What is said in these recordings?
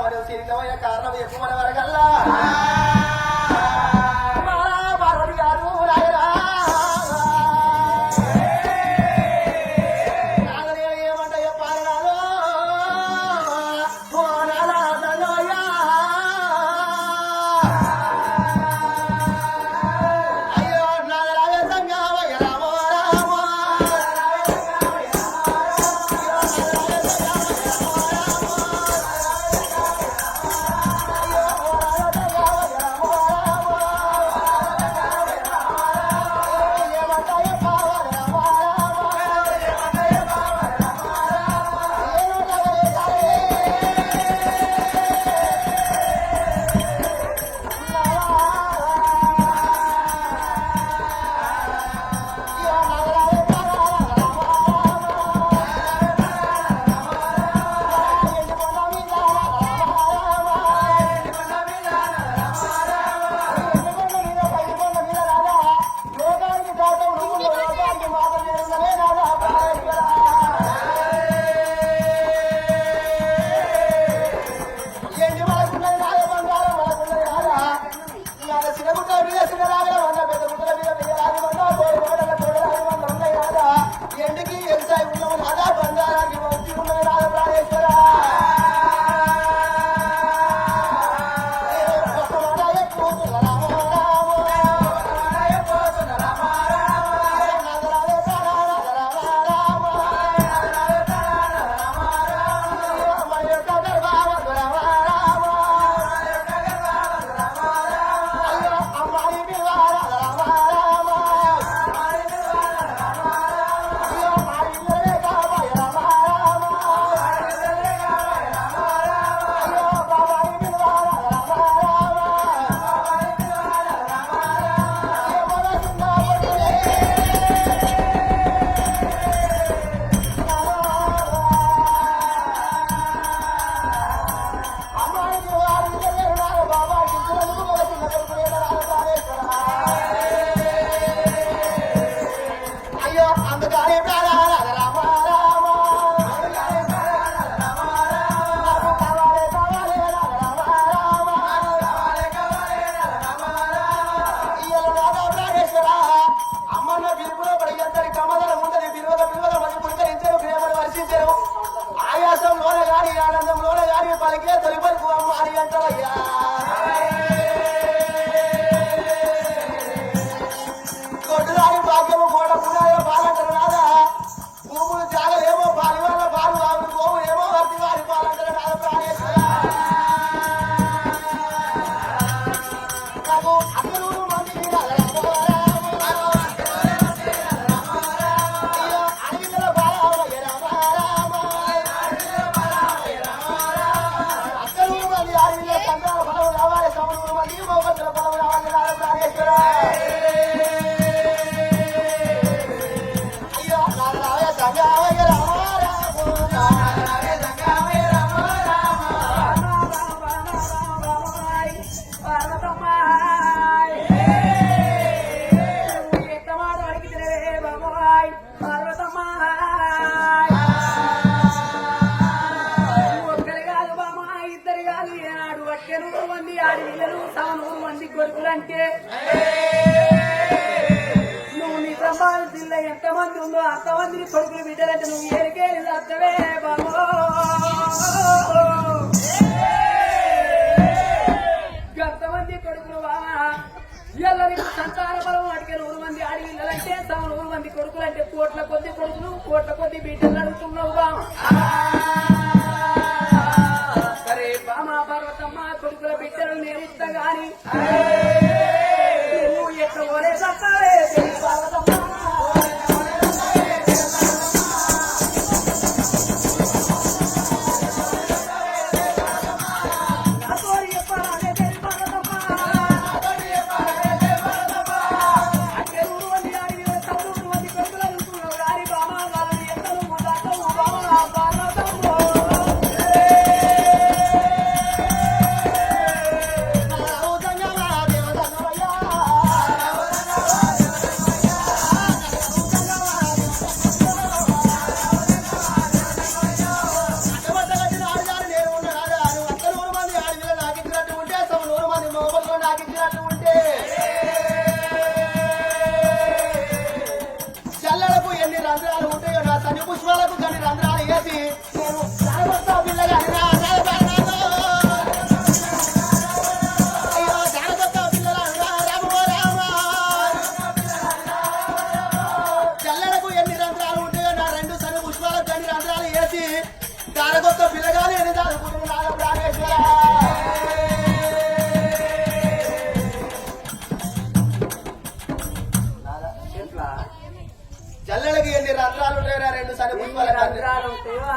బావలు తిరిగబోయే కారణం ఎక్కువ వరకల్లా.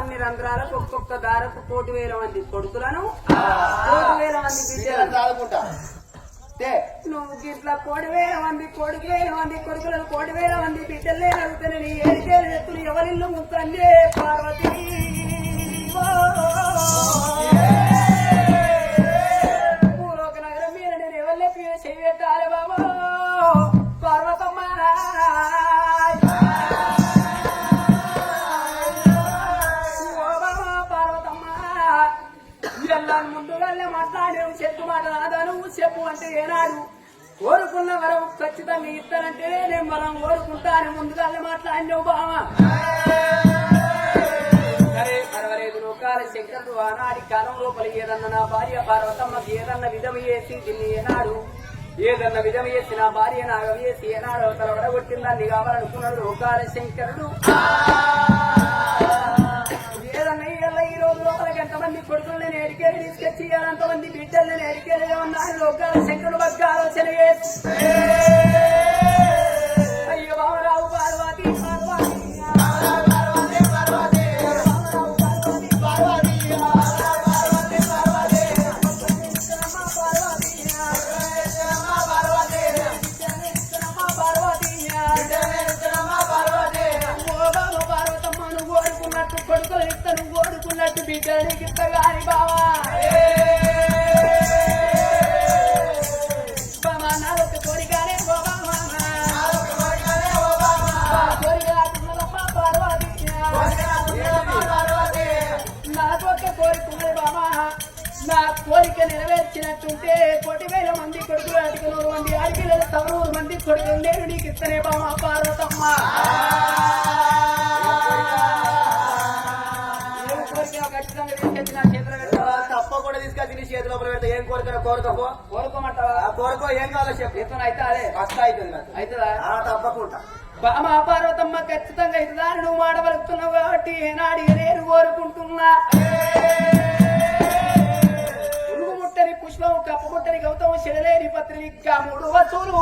అన్ని రంధ్రాలకు ఒక్కొక్క దారకు కోటి వేల మంది కొడుకులను కోటి వేల మంది బిడ్డలను. నువ్వు ఇట్లా కోటి వేల మంది కోటి వేల మంది కొడుకులను కోటి వేల మంది బిడ్డలే అడుగుతాను నీ ఏడికేలు ఎత్తులు ఎవరిల్లు ముక్కండే పార్వతి. అంటే నువ్వు చెప్పు మాట రాదాను చెప్పు అంటే ఏనాడు కోరుకున్న వరం ఖచ్చితంగా ఇస్తానంటే నేను మనం కోరుకుంటాను. ముందుగానే మాట్లాడినావు బావా. సరే పర్వాలేదు. లోకాల శంకరుడు ఆనాడి కాలం లోపల ఏదన్న నా భార్య పార్వతమ్మకి ఏదన్న విధం చేసి దీన్ని ఏనాడు ఏదన్న విధం చేసి నా భార్య నాగం చేసి ఏనాడు తల వడగొట్టిందాన్ని కావాలనుకున్నాడు. లోకాల శంకరుడు. మంది ఎంతమంది కొడుకులు నేను ఎడికేది తీసుకొచ్చి అంతమంది బిడ్డలు నేను ఎడికేది ఉన్నారు లోకాల శంకరు బగ్గ ఆలోచన చేసి ఓడుకున్నట్టు బిడ్డలకి ఇస్తా గాని బావా. బావా నాదొక కోరికనే ఓ బావా. కోరిక నాకొక నా కోరిక నెరవేర్చినట్టుంటే కోటి వేల మంది కొడుకులు అడిగి నూరు మంది ఆడిపిల్లలు తమనూరు మంది కొడుకులు. నేను నీకు ఇస్తనే బావా పార్వతమ్మ. ఖచ్చితంగా తీసుకెళ్ళి నా చేతిలో పెట్టావా తప్పకుండా తీసుకొచ్చి నీ చేతిలో పెడితే ఏం కోరికన కోరుకోపో. కోరుకోమంటావా? ఆ కోరుకో ఏం కావాలో చెప్పు. ఎత్తున అయితే అదే. కష్ట అవుతుంది నాకు అవుతుందా? ఆ తప్పకుండా. మా పార్వతమ్మ ఖచ్చితంగా అని నువ్వు మాట పలుకుతున్నావు కాబట్టి ఏనాడు నేను కోరుకుంటున్నా? పుష్పం కప్పు ముట్టని గౌతము చెడలేని పత్రిక మూడు వసూలు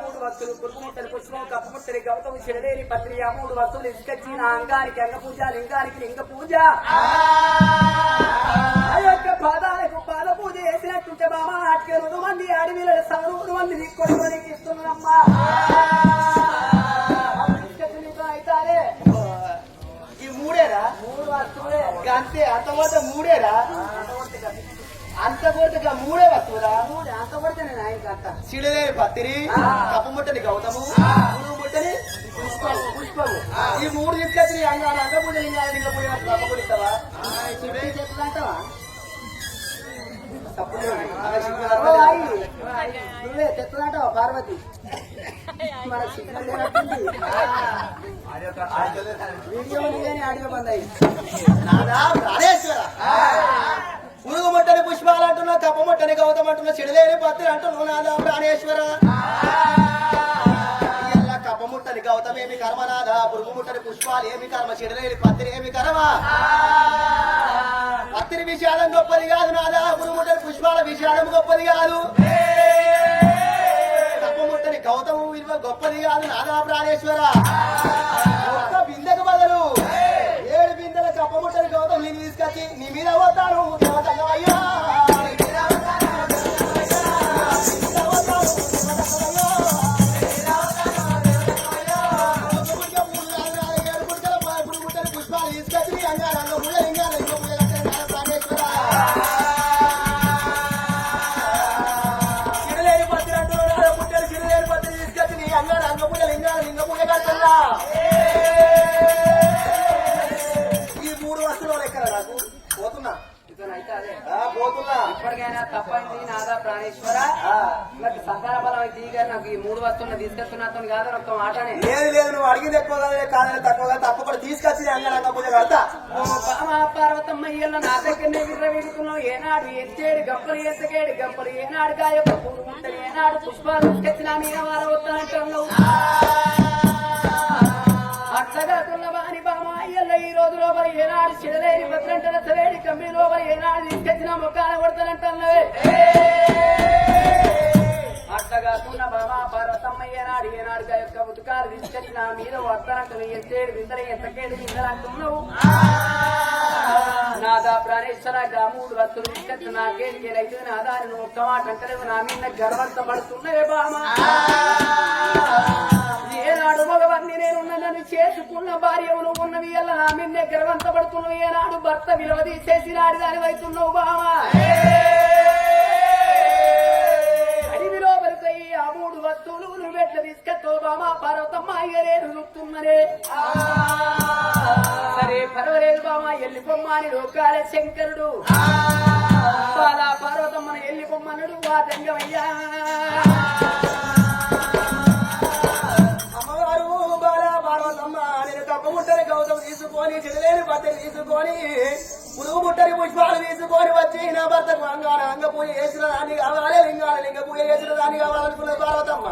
మూడు వస్తువులు కురుముట్టలు పుష్పం కప్పుముట్టలి గౌతము చిరడేరి పత్రి ఆ మూడు వస్తువులు ఇసుకొచ్చి నా అంగానికి అంగ పూజ లింగానికి లింగ పూజ. ఆ యొక్క పాదాలకు పాద పూజ చేసినట్టుంటే బాబా నాటికి రెండు మంది అడవిల సౌరు మంది నీకు కొడుకొని ఇస్తున్నామ్మా ఈ మూడేరా? మూడు వస్తువులే. అంతే అంత పోతే మూడేరా? అంత ఇక మూడే వస్తువురా మూడు అంత నేను ఆయనకి అంత సిడిదేవి పత్తిరి. కప్పు ముట్టని గౌతము పురుగు ముట్టని పుష్పము ఈ మూడు తీసుకొచ్చి నీ అంగాలు అంగ పూజ లింగాలు చెప్పి చెప్తాంటావా తప్పకుండా ఓ అయ్యి, నువ్వే చెప్తాంటావా పార్వతి? మన సిగ్నల్. వీడియో ఆడియో బంద్ అయ్యి. నాదా ప్రాణేశ్వర పురుగు ముట్టని పుష్పాలు అంటున్నావు కప్పముట్టని గౌతమ్ అంటున్నా చెడులేని పత్రి అంటున్నావు నాదా ప్రాణేశ్వర కప్పముట్టని గౌతమ్ ఏమి కర్మ నాదా పురుగు ముట్టని పుష్పాలు ఏమి కర్మ చెడలేని పత్రి ఏమి కర్మ? పత్రి విషాదం గొప్పది కాదు నాదా పురుగు ముట్టని పుష్పాల విషాదం గొప్పది కాదు. కప్పముట్టని గౌతము విలువ గొప్పది కాదు నాదా ప్రాణేశ్వర ఒక్క బిందెకు బదులు బిందెల కప్పముట్టని గౌతమ్ నేను తీసుకొచ్చి నీ మీద పోతాను ప్రాణేశ్వర. నాకు సంతాన బలం అయితే ఈ గారు నాకు ఈ మూడు వస్తువులు తీసుకొస్తున్నతో కాదు ఒక్క మాటనే. లేదు లేదు నువ్వు అడిగింది ఎక్కువ కదా కాదని తక్కువగా తప్పకుండా తీసుకొచ్చి నీ అంగారు అంగ పూజ కడతా. బామ పార్వతమ్మ ఇయ్యల నా దగ్గరనే విర్ర వీడుకున్నావు ఏనాడు ఎత్తేడు గంపలు ఎత్తకేడు గంపలు ఏనాడు ఉంటాయి ఏనాడు పుష్పాలు తెచ్చిన మీద వార వస్తానంటున్నావు అట్లగా బామ అయ్యల్ల ఈ రోజు లోపల ఏనాడు చిడలేని భద్రంటల చలేడి కమ్మి లోపల ఏనాడు తీసుకొచ్చిన మొక్కాల కొడతానంటున్నావే? అట్టగా తున్న బామ పార్వతమ్మ ఏనాడు ఏనాడు యొక్క ఉతకాలు తీసుకొచ్చిన మీద వస్తానంటున్నావు. ఎత్తేడు ఎత్తకేడు విందర నాదా ప్రాణేశ్వర మూడు వత్తులు తీసుకొచ్చి నాకేడికి అయితే నాదాని నువ్వు ఒక్క మాట అంటలేవు. నా మీద గర్వంత పడుతున్నవే బామా. నన్ను చేసుకున్న భార్య ఉన్నవి ఎలా నా గర్వంతపడుతున్నవి. గర్వంత ఏనాడు భర్త విలువ తీసేసి నాడి దాని వైతున్నావు బావా. అడివి ఆ మూడు వస్తువులు నువ్వు ఎట్లా తీసుకొస్తావు బామా పర్వతమ్మ అయ్యరే రుతున్నరే సరే పర్వలేదు బామా ఎల్లి బొమ్మని లోకాల శంకరుడు. బాలా పార్వతమ్మను ఎల్లి బొమ్మనుడు ఆ గౌతమ్ తీసుకొని చెదిలేని పత్రి తీసుకొని పురుగు ముట్టని పుష్పాలు తీసుకొని వచ్చి నా భర్తకు అంగాన అంగ పూజ చేసిన దాన్ని కావాలి లింగాల లింగ పూజ చేసిన దాన్ని కావాలనుకున్న పార్వతమ్మ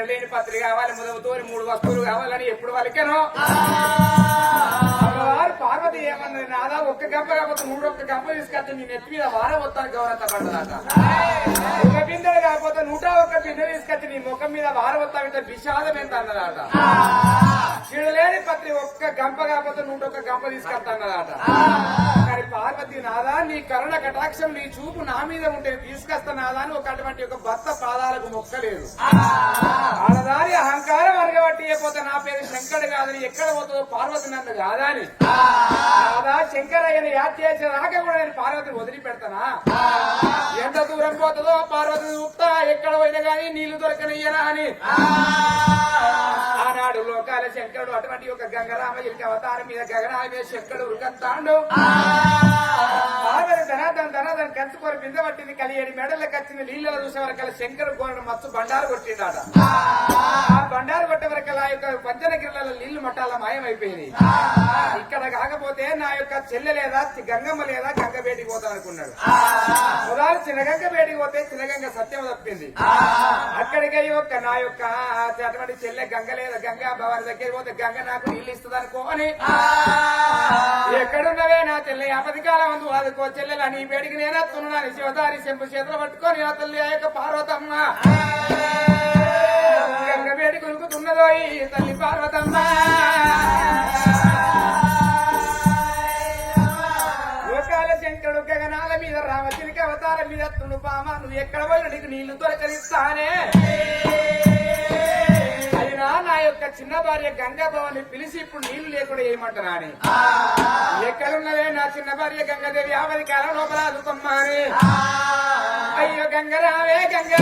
చెల్లేని పత్రి కావాలి ముదవతోని మూడు వస్తువులు కావాలని ఎప్పుడు వలికెను అమ్మవారు పార్వతి ఏమన్నది? నాదా ఒక్క గంప కాకపోతే మూడు ఒక్క గంప తీసుకొచ్చి నీ నెత్తి మీద వార మొత్తానికి గౌరవ పడ్డదట ఒక బిందెలు కాకపోతే నూట ఒక్క బిందె తీసుకొచ్చి నీ ముఖం మీద వార మొత్తానికి విషాదం ఎంత అన్నదట చిడలేని పత్రి ఒక్క గంప కాకపోతే నూట ఒక్క గంప తీసుకొస్తానదట కానీ పార్వతి నాదా నీ కరుణ కటాక్షం నీ చూపు నా మీద ఉంటే తీసుకొస్తా నాదా అని ఒక అటువంటి ఒక భర్త పాదాలకు మొక్కలేదు. ఆడదాని అహంకారం అరగబట్టి అయిపోతే నా పేరు శంకరుడు కాదని ఎక్కడ పోతుందో పార్వతి నన్ను కాదా అని. నాదా శంకరయ్యని యాద్ చేసే రాక కూడా నేను పార్వతిని వదిలిపెడతానా? ఎంత దూరం పోతుందో పార్వతి చూపుతా ఎక్కడ పోయినా గానీ నీళ్ళు దొరకనియ్యనా అని. ఆనాడు లోకాల శంకరుడు అటువంటి ఒక గంగరామయ్యకి అవతారం మీద గగనాల మీద శంకరుడు ఉరుకంతాండు. పార్వతి ధనాదం ధనాదం కంచుకొని బింద పట్టింది కలియడి మెడలకు వచ్చిన నీళ్ళలో చూసే వరకల్లా శంకరుడు కోరిన మత్తు బండారు కొట్టిండాట. ఆ. బండారు కొట్టే వరకల్లా ఆ యొక్క పంచన గిరిలలో నీళ్ళు మట్టాల మాయమైపోయింది ఇక్కడ కాకపోతే నా యొక్క చెల్లె లేదా గంగమ్మ లేదా గంగ బేటికి పోతాను అనుకున్నాడు ఉదాహరణ చిన్నగంగ బేటికి పోతే చిన్నగంగ సత్యం తప్పింది. అక్కడికి ఒక్క నా యొక్క అటువంటి చెల్లె గంగ లేదా గంగా భవాని దగ్గరికి పోతే గంగ నాకు నీళ్ళు ఇస్తుంది అనుకోని ఎక్కడున్నవే నా చెల్లె? ఆపది కాలం అందు వాదుకో చెల్లెల నీ బేడికి నేనెత్తున్నాను శివదారి చెంపు చేతులు పట్టుకొని ఆ తల్లి ఆ యొక్క పార్వతమ్మ. గంగ వేడి కొలుకుతున్నదో ఈ తల్లి పార్వతమ్మ. లోకాల శంకరుడు గగనాల మీద రామచిలిక అవతారం మీద తును పామ నువ్వు ఎక్కడ పోయిన నీకు నీళ్ళు దొరకనిస్తానే. అయినా నా యొక్క చిన్న భార్య గంగా భవాన్ని పిలిచి ఇప్పుడు నీళ్ళు లేకుండా ఏమంటారా అని ఎక్కడున్నవే నా చిన్న భార్య గంగాదేవి? ఆవది కాలం లోపల అదుకమ్మా అని అయ్యో గంగరావే గంగా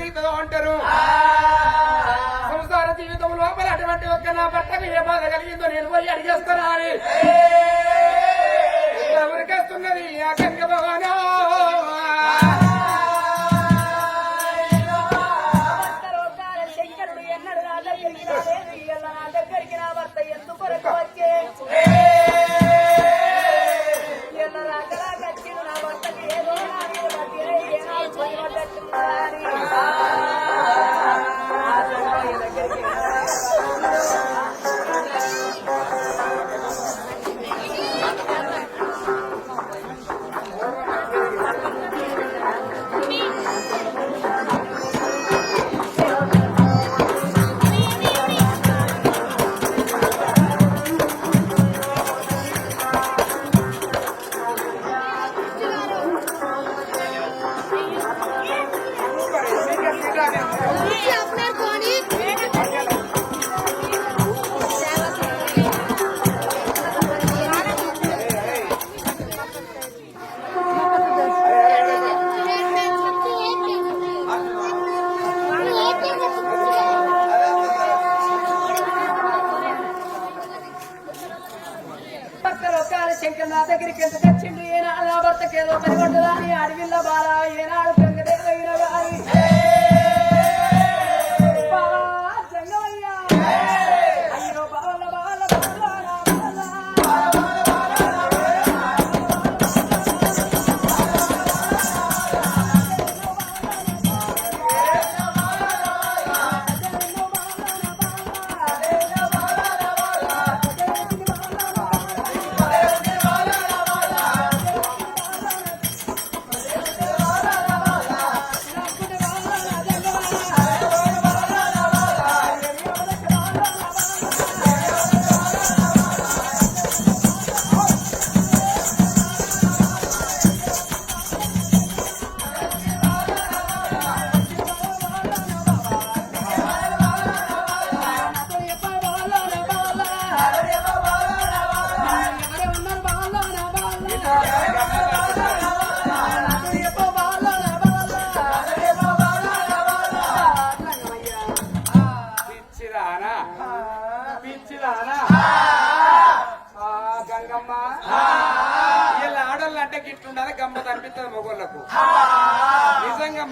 దిగువంట అంటారు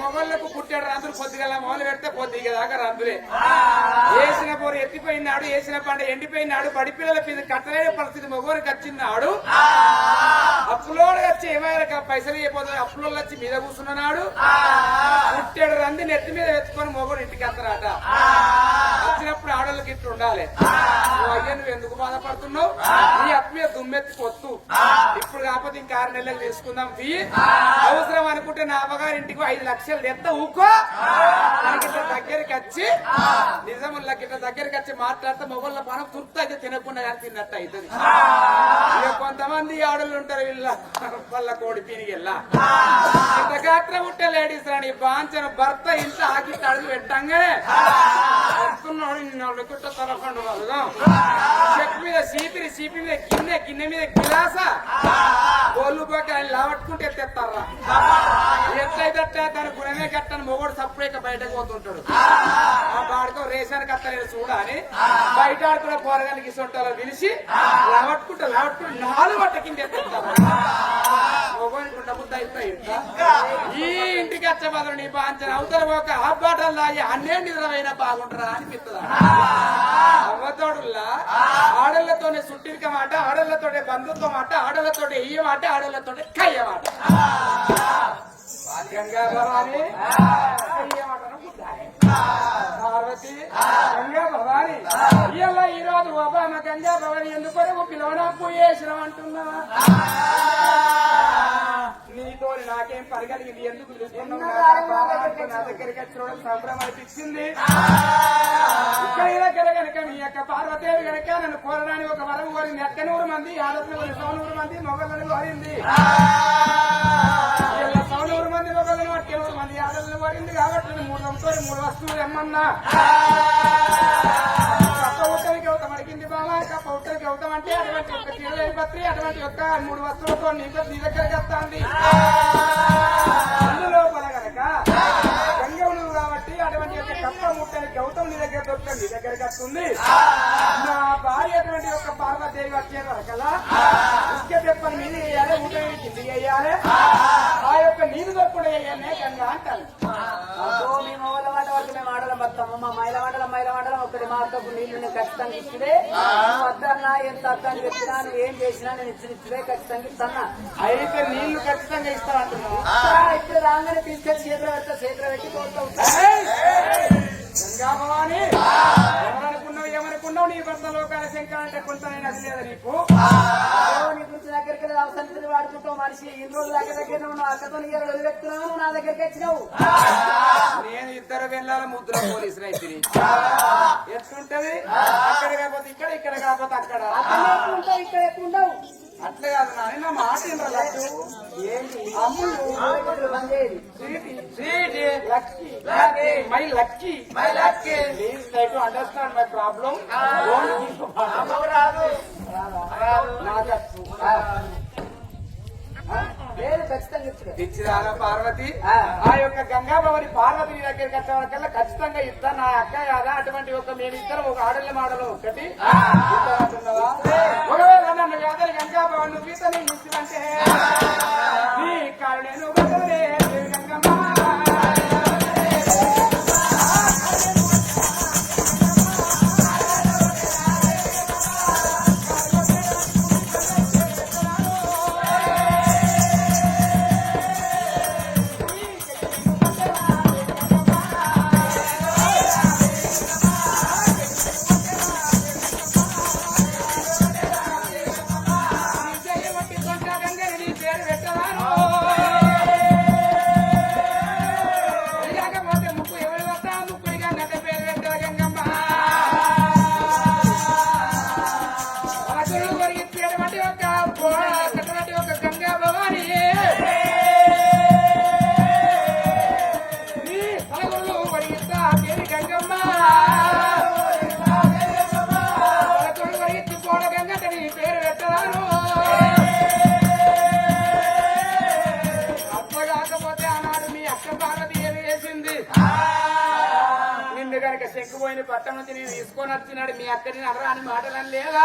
మొగోళ్ళకు పుట్టాడు రందులు పొద్దుగల మొదలు పెడితే పొద్దుగా దాకా రందులే. వేసిన పోరు ఎత్తిపోయినాడు వేసిన పంట ఎండిపోయినాడు బడి పిల్లల మీద కట్టలేని పరిస్థితి మొగోరికి వచ్చినాడు. అప్పులోడు వచ్చి ఏమైనా పైసలు అయిపోతుంది అప్పులోళ్ళు వచ్చి మీద కూర్చున్నాడు పుట్టాడు రంది నెత్తి మీద ఎత్తుకొని మొగోడు ఇంటికి వస్తారట. వచ్చినప్పుడు ఆడోళ్ళకి ఇట్లా ఉండాలి. అయ్యా నువ్వు ఎందుకు బాధపడుతున్నావు? నీ అప్పు మీద దుమ్మెత్తి పొత్తు. ఇప్పుడు కాకపోతే ఇంకా ఆరు నెలలకు తీసుకుందాం తీ. అవసరం అనుకుంటే నా అమ్మగారి ఇంటికి ఐదు లక్షలు తెత్త ఊకో. ఇట్లా దగ్గరికి వచ్చి నిజములకి ఇట్లా దగ్గరికి వచ్చి మాట్లాడితే మొగళ్ళ పనం తుర్త అయితే తినకుండా కానీ తిన్నట్టు అవుతుంది కొంతమంది ఆడలు ఉంటారు వీళ్ళ వాళ్ళ కోడి ఇంత గాత్ర పుట్టే లేడీస్ రాని బాంచన భర్త ఇంత ఆకి అడుగు పెట్టంగానే వస్తున్నాడు నిన్ను కుట్ట తలకండు వాళ్ళుగా. చెక్ మీద సీపిరి సీపి మీద గిన్నె గిన్నె మీద గిలాస. గోళ్ళు పోక ఆయన లావట్టుకుంటే ఎత్తేస్తారా ఎట్లయితే అట్లా తన గుణమే కట్టని మొగోడు సప్పుడేక బయటకు పోతుంటాడు. ఆ బాడుకో రేషన్ కట్టలేదు చూడాలి. బయట ఆడుకున్న పోరగానికి సొంటాలో పిలిచి లావట్టుకుంటే లావట్టుకుంటే నాలుగు బట్ట కింద ఎత్తేస్తారు మొగోనికి డబ్బు అయిపోయి ఈ ఇంటికి వచ్చే బదులు నీ బాంచన అవతల ఒక ఆ బాటలు లాగి అన్నే నిద్రమైనా బాగుంటారా అనిపిస్తుందా? అవ్వతోడుల్లా? ఆడళ్ళతోనే సుట్టిరిక మాట ఆడళ్ళతోటే బంధుత్వం మాట ఆడళ్ళతోటే ఇయ్య మాట ఆడళ్ళతోటే కయ్య మాట గంగా భవాని. పార్వతి గంగా భవాని. ఇవాళ ఈ రోజు ఒబామ గంగా భవాని ఎందుకు పిలవడం పోయేసినాం అంటున్నావా నీతో నాకేం పరిగలిగింది? ఎందుకు? నా దగ్గరికి వచ్చిన సంబరం అనిపించింది. యొక్క పార్వతీదేవి కనుక నన్ను కోరడానికి ఒక వరం కోరింది ఎక్కనూరు మంది ఆడపిల్లలు సౌనూరు మంది మొగలను కోరింది. ఇలా సౌనూరు మంది మొగలను అట్టనూరు మంది ఆడలను కోరింది కాబట్టి నేను మూడు వంతులు మూడు వస్తువులు ఎమ్మన్నా కప్ప ఉత్తరికి అవుతాం అడిగింది బామా కప్ప ఉత్తరికి అవుతాం అంటే అటువంటి ఒక చీరలేని అటువంటి యొక్క మూడు వస్తువులతో నీ నీ దగ్గరికి వస్తాంది అందులో గనక గంగవులు కాబట్టి అటువంటి యొక్క కప్ప ముట్టని గౌతమ్ నీ దగ్గర దొరుకుతుంది నీ దగ్గరికి వస్తుంది. నా భార్య అటువంటి యొక్క పార్వదేవి వచ్చే వరకల్లా ఇసుక తెప్పని మీద వేయాలి ముట్టని కింది వేయాలి. ఆ యొక్క నీరు దొరకకుండా వేయాలనే గంగా అంటాను మేము ఓల మాట వరకు మేము ఆడలం బతాము మా మైల ఒకటి మా అక్కకు నీళ్ళు ఖచ్చితంగా ఇచ్చిదే వద్దన్నా ఎంత అర్థం చెప్పినా ఏం చేసినా నేను ఇచ్చిన ఇచ్చిదే ఖచ్చితంగా ఇస్తానా? అయితే నీళ్ళు ఖచ్చితంగా ఇస్తానంటున్నావు. ఇప్పుడు రాగానే తీసుకెళ్ళి చేతులు పెడతా చేతులు పెట్టి. గంగా భవాని. ఏమనుకున్నావు ఏమనుకున్నావు? నీ భర్త లోకాల శంకర్ అంటే కొంతనైనా అది లేదా నీకు నీ గురించి దగ్గరికి అవసరం వాడుకుంటావు మనిషి. ఇన్ని రోజులు దగ్గర దగ్గర నువ్వు అక్కతో నీ వదిలిపెట్టుకున్నావు నువ్వు నా దగ్గరికి వచ్చినావు. నేను ఇద్దరు వెళ్ళాల ముద్ర పోలీసులు అయితే ఎట్లుంటది? అక్కడ కాకపోతే ఇక్కడ ఇక్కడ కాకపోతే అక్కడ. ఇక్కడ ఎక్కువ ఉండవు అట్లా కాదు నాని నా మాట my lucky. My lucky. Please try to understand my problem రాదు. పార్వతి ఆ. యొక్క గంగా భవని పార్వతి? నీ దగ్గరికి వచ్చే వరకల్లా ఖచ్చితంగా ఇస్తా నా అక్క కాదా అటువంటి ఒక మేమిద్దరం ఒక ఆడల మాడలో ఒకటి? ఒకవేళ నన్ను కాదని గంగా భవన్ నువ్వు ఈత నీళ్ళు ఎక్కుపోయిన పట్టం నుంచి నేను తీసుకొని వచ్చినాడు. మీ అక్కని అనరా అని మాటలని లేదా?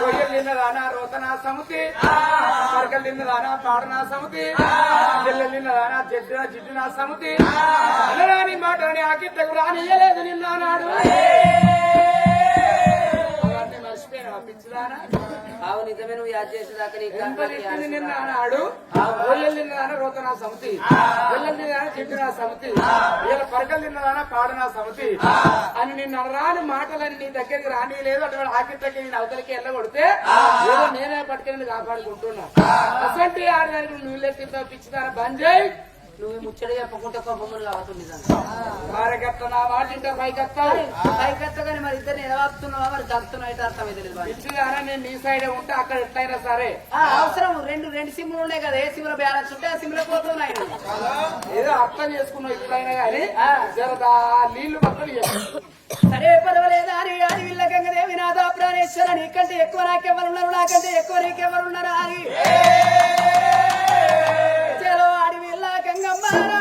రొయ్యలు తిన్నదానా రోతనా సముతి? మరకలు తిన్నదానా పాడనా సముతి? చెల్లెలు తిన్నదానా జడ్డు జిడ్డు నా సముతి అనరాని మాటలని ఆకిత్తకు రానియలేదు నిన్న ఆవు నిజమే నువ్వు యాద్ చేసేదాకా తిన్నదానా రోతనా సముతి. తిన్నదానా జిడ్డు నా సముతి. వీళ్ళ పరకలు తిన్నదానా పాడు నా సముతి. అని నిన్ను రాని మాటలని నీ దగ్గరికి రాని లేదు అటువంటి ఆకిత్తకి నేను అవతలికి వెళ్ళగొడితే ఏదో నేనే పట్టుకెళ్ళి కాపాడుకుంటున్నా. అసంటి ఆడదానికి నువ్వు పిచ్చిదాన? బంద్ చేయి నువ్వు ముచ్చట చెప్పకుంటే కోపములు కావతుంది మారగత్త నా మాట పైకెత్తావు పైకెత్తగానే మరి ఇద్దరు ఎడవాపుతున్నావా మరి దంపుతున్నావు అయితే అర్థమైతే. పిచ్చిదానా నేను నీ సైడే ఉంటే అక్కడ ఎట్లయినా సరే. ఆ, అవసరం. రెండు రెండు సిమ్లు ఉన్నాయి కదా ఏ సిమ్లో బ్యాలెన్స్ ఉంటే ఆ సిమ్లో పోతున్నాయి. ఏదో అర్థం చేసుకున్నావు ఇప్పుడైనా కానీ జరదా నీళ్ళు మొత్తం చెప్పు. సరే పర్వాలేదు అని అని వీళ్ళ గంగదేవి నాథ ప్రాణేశ్వర నీకంటే ఎక్కువ నాకెవరున్నారు నాకంటే ఎక్కువ నీకెవరున్నారు అని Samara.